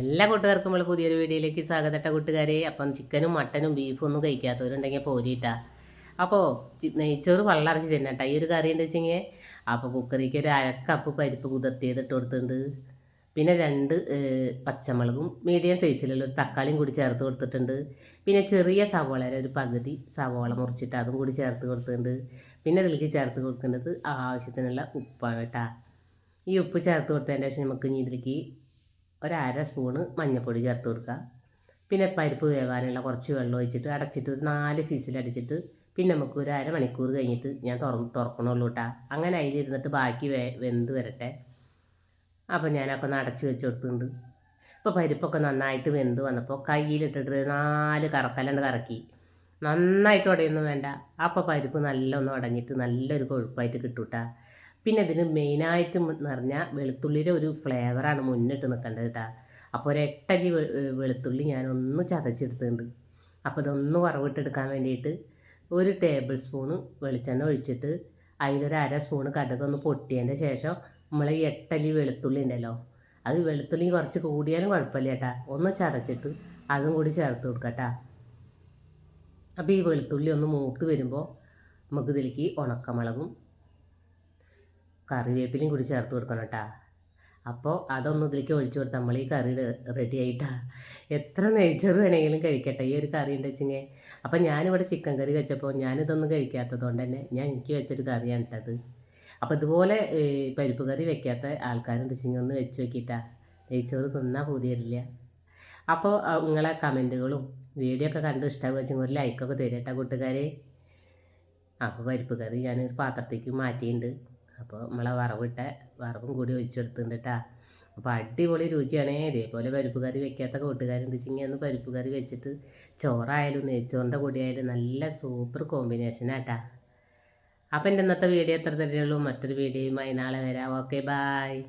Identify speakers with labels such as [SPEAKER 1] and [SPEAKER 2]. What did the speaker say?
[SPEAKER 1] എല്ലാ കൂട്ടുകാർക്കും നമ്മൾ പുതിയൊരു വീഡിയോയിലേക്ക് സ്വാഗതട്ട കൂട്ടുകാരെ. അപ്പം ചിക്കനും മട്ടനും ബീഫും ഒന്നും കഴിക്കാത്തവരുണ്ടെങ്കിൽ പോരിട്ടാ അപ്പോൾ നെയ്ച്ചോറ് വള്ളറച്ച് കേട്ടോ ഈ ഒരു കറി ഉണ്ട് വെച്ചെങ്കിൽ അപ്പോൾ കുക്കറിക്ക് ഒരു അരക്കപ്പ് പരിപ്പ് കുതിർത്തിയത് ഇട്ട് കൊടുത്തിട്ടുണ്ട്. പിന്നെ രണ്ട് പച്ചമുളകും മീഡിയം സൈസിലുള്ള ഒരു തക്കാളിയും കൂടി ചേർത്ത് കൊടുത്തിട്ടുണ്ട്. പിന്നെ ചെറിയ സവോളയുടെ ഒരു പകുതി സവോള മുറിച്ചിട്ട് അതും കൂടി ചേർത്ത് കൊടുത്തിട്ടുണ്ട്. പിന്നെ ഇതിലേക്ക് ചേർത്ത് കൊടുക്കേണ്ടത് ആവശ്യത്തിനുള്ള ഉപ്പാണ് കേട്ടോ ഈ ഉപ്പ് ചേർത്ത് കൊടുത്തതിന്റെ ശേഷം നമുക്ക് ഇനി ഇതിലേക്ക് ഒരു അര സ്പൂണ് മഞ്ഞൾപ്പൊടി ചേർത്ത് കൊടുക്കുക. പിന്നെ പരിപ്പ് വേവാനുള്ള കുറച്ച് വെള്ളം ഒഴിച്ചിട്ട് അടച്ചിട്ട് ഒരു നാല് ഫീസിലടിച്ചിട്ട് പിന്നെ നമുക്ക് ഒരു അര മണിക്കൂർ കഴിഞ്ഞിട്ട് ഞാൻ തുറ തുറക്കണുള്ളൂ കേട്ടാ അങ്ങനെ അതിലിരുന്നിട്ട് ബാക്കി വേ വെന്ത് വരട്ടെ. അപ്പോൾ ഞാനൊക്കെ ഒന്ന് അടച്ച് വെച്ച് കൊടുത്തിട്ടുണ്ട്. ഇപ്പോൾ പരിപ്പൊക്കെ നന്നായിട്ട് വെന്ത് വന്നപ്പോൾ കയ്യിലിട്ടിട്ട് നാല് കറക്കലുണ്ട് കറക്കി. നന്നായിട്ട് ഉടയൊന്നും വേണ്ട. അപ്പോൾ പരിപ്പ് നല്ല ഒന്ന് ഉടഞ്ഞിട്ട് നല്ലൊരു കൊഴുപ്പായിട്ട് കിട്ടൂട്ടാ. പിന്നെ ഇതിന് മെയിനായിട്ട് എന്ന് പറഞ്ഞാൽ വെളുത്തുള്ളിയുടെ ഒരു ഫ്ലേവറാണ് മുന്നിട്ട് നിൽക്കേണ്ടത് കേട്ടോ അപ്പോൾ ഒരു എട്ടല്ലി വെളുത്തുള്ളി ഞാൻ ഞാനൊന്ന് ചതച്ചെടുത്തിട്ടുണ്ട്. അപ്പോൾ ഇതൊന്ന് വറവിട്ടെടുക്കാൻ വേണ്ടിയിട്ട് ഒരു ടേബിൾ സ്പൂണ് വെളിച്ചെണ്ണ ഒഴിച്ചിട്ട് അതിലൊരു അര സ്പൂണ് കടുക് ഒന്ന് പൊട്ടിയതിന്റെ ശേഷം നമ്മൾ ഈ എട്ടല്ലി വെളുത്തുള്ളി ഉണ്ടല്ലോ അത് വെളുത്തുള്ളി കുറച്ച് കൂടിയാലും കുഴപ്പമില്ല കേട്ടാ ഒന്ന് ചതച്ചിട്ട് അതും കൂടി ചേർത്ത് കൊടുക്കട്ടാ അപ്പോൾ ഈ വെളുത്തുള്ളി ഒന്ന് മൂത്ത് വരുമ്പോൾ നമുക്ക് ഇതിലേക്ക് ഉണക്കമുളകും കറിവേപ്പിലയും കൂടി ചേർത്ത് കൊടുക്കണം കേട്ടോ അപ്പോൾ അതൊന്നും ഇതിലേക്ക് ഒഴിച്ചു കൊടുത്ത് നമ്മൾ ഈ കറി റെഡി ആയിട്ടാ. എത്ര നെയ്ച്ചോറ് വേണമെങ്കിലും കഴിക്കട്ടെ ഈ ഒരു കറി ഉണ്ട് വെച്ചിങ്ങനെ അപ്പം ഞാനിവിടെ ചിക്കൻ കറി വെച്ചപ്പോൾ ഞാനിതൊന്നും കഴിക്കാത്തത് കൊണ്ട് തന്നെ ഞാൻ എനിക്ക് വെച്ചൊരു കറിയാണ് കേട്ടത് അപ്പോൾ ഇതുപോലെ പരിപ്പ് കറി വെക്കാത്ത ആൾക്കാരുണ്ട് വെച്ചെങ്കിൽ ഒന്ന് വെച്ച് നോക്കിയിട്ടാ നെയ്ച്ചോറ് തിന്നാൽ പുതിയരില്ല അപ്പോൾ നിങ്ങളെ കമന്റുകളും വീഡിയോ ഒക്കെ കണ്ട് ഇഷ്ടമാകുക വെച്ചെങ്കിൽ ഒരു ലൈക്കൊക്കെ തരട്ടെ കൂട്ടുകാരെ. അപ്പോൾ പരിപ്പ് കറി ഞാനൊരു പാത്രത്തേക്ക് മാറ്റിയിട്ടുണ്ട് അപ്പോൾ നമ്മളെ വറവിട്ട വറവും കൂടി ഒഴിച്ചെടുത്തിട്ടുണ്ട് കേട്ടാ അപ്പോൾ അടിപൊളി രുചിയാണേ. ഇതേപോലെ പരിപ്പ് കറി വെക്കാത്ത കൂട്ടുകാരുണ്ട്. വെച്ചെങ്കിൽ ഒന്ന് പരിപ്പ് കറി വെച്ചിട്ട് ചോറായാലും നെയ്ച്ചോറിന്റെ കൂടിയായാലും നല്ല സൂപ്പർ കോമ്പിനേഷനാട്ടാ അപ്പം എന്റെ ഇന്നത്തെ വീഡിയോ എത്ര തന്നെയുള്ളൂ മറ്റൊരു വീഡിയോയുമായി നാളെ വരാം. Okay bye